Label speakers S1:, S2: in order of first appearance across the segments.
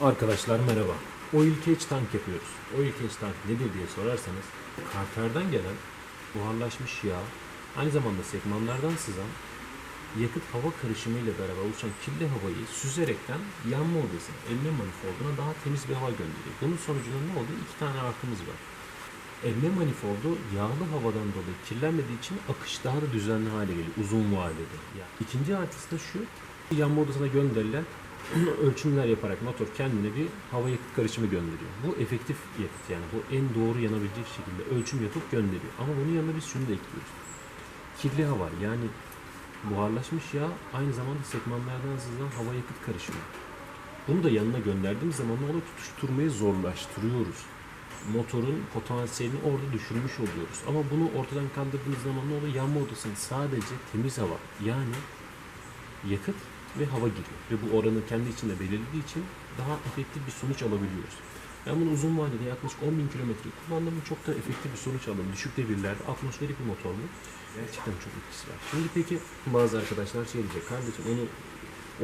S1: Arkadaşlar merhaba. Oil cage tank yapıyoruz. Oil cage tank nedir diye sorarsanız karterden gelen buharlaşmış yağ aynı zamanda sekmanlardan sızan yakıt hava karışımı ile beraber oluşan kirli havayı süzerekten yanma odasına, emme manifolduna daha temiz bir hava gönderiyor. Bunun sonucunda ne oluyor? İki tane artımız var. Emme manifoldu yağlı havadan dolayı kirlenmediği için akış daha da düzenli hale geliyor uzun vadede. Yani ikinci artısı da şu, yanma odasına gönderilen ölçümler yaparak motor kendine bir hava yakıt karışımı gönderiyor. Bu efektif yakıt yani bu en doğru yanabilecek şekilde ölçüm yapıp gönderiyor. Ama bunun yanına biz şunu da ekliyoruz. Kirli hava yani buharlaşmış yağ aynı zamanda sekmanlardan sızan hava yakıt karışımı. Bunu da yanına gönderdiğimiz zaman oluyor? Tutuşturmayı zorlaştırıyoruz. Motorun potansiyelini orada düşürmüş oluyoruz. Ama bunu ortadan kaldırdığımız zaman ne oluyor? Yanma odasına sadece temiz hava yani yakıt ve hava giriyor. Ve bu oranı kendi içinde belirlediği için daha efektif bir sonuç alabiliyoruz. Ben bunu uzun vadede yaklaşık 10 bin kilometre kullandım çok da efektif bir sonuç aldım. Düşük devirlerde atmosferik bir motor bu. Gerçekten çok etkisi var. Şimdi peki bazı arkadaşlar şey diyecek kardeşim onu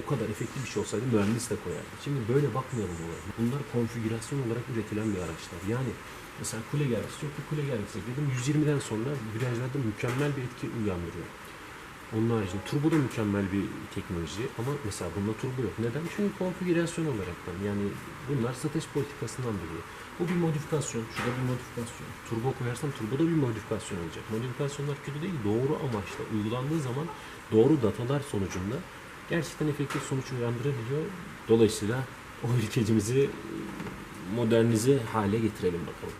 S1: o kadar efektif bir şey olsaydı mühendis de koyardı. Şimdi böyle bakmayalım olaya. Bunlar konfigürasyon olarak üretilen bir araçlar. Yani mesela kule gergisi yok kule gergisi dedim 120'den sonra virajlarda mükemmel bir etki uyandırıyor. Onun haricinde turbo da mükemmel bir teknoloji ama mesela bunda turbo yok. Neden? Çünkü konfigürasyon olaraktan yani bunlar satış politikasından dolayı. Bu bir modifikasyon, şu da bir modifikasyon. Turbo koyarsam turbo da bir modifikasyon olacak. Modifikasyonlar kötü değil, doğru amaçla uygulandığı zaman doğru datalar sonucunda gerçekten efektif sonuç uyandırabiliyor. Dolayısıyla o ülkecimizi modernize hale getirelim bakalım.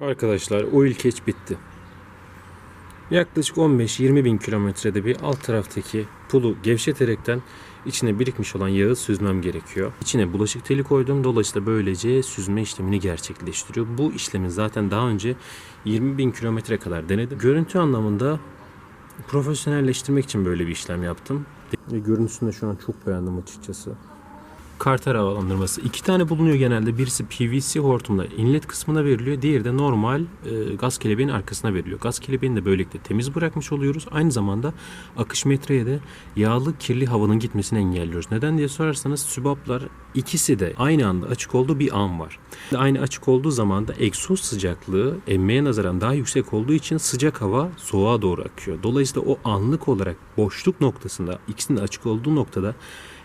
S1: Arkadaşlar oil catch bitti. Yaklaşık 15-20 bin kilometrede bir alt taraftaki pulu gevşeterekten içine birikmiş olan yağı süzmem gerekiyor. İçine bulaşık teli koydum. Dolayısıyla böylece süzme işlemini gerçekleştiriyor. Bu işlemi zaten daha önce 20 bin kilometre kadar denedim. Görüntü anlamında profesyonelleştirmek için böyle bir işlem yaptım. Görüntüsünü de şu an çok beğendim açıkçası. Karter havalandırması. iki tane bulunuyor genelde. Birisi PVC hortumla inlet kısmına veriliyor. Diğeri de normal e, gaz kelebeğinin arkasına veriliyor. Gaz kelebeğini de böylelikle temiz bırakmış oluyoruz. Aynı zamanda akış metreye de yağlı kirli havanın gitmesini engelliyoruz. Neden diye sorarsanız sübaplar ikisi de aynı anda açık olduğu bir an var. Aynı açık olduğu zaman da egzoz sıcaklığı emmeye nazaran daha yüksek olduğu için sıcak hava soğuğa doğru akıyor. Dolayısıyla o anlık olarak boşluk noktasında ikisinin açık olduğu noktada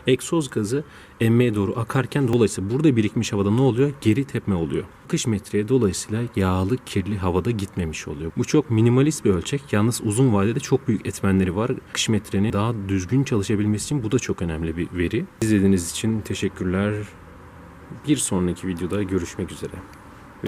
S1: egzoz gazı emmeye doğru akarken dolayısıyla burada birikmiş havada ne oluyor? Geri tepme oluyor. Akış metreye dolayısıyla yağlı, kirli havada gitmemiş oluyor. Bu çok minimalist bir ölçek. Yalnız uzun vadede çok büyük etmenleri var. Akış metrenin daha düzgün çalışabilmesi için bu da çok önemli bir veri. İzlediğiniz için teşekkürler. Bir sonraki videoda görüşmek üzere.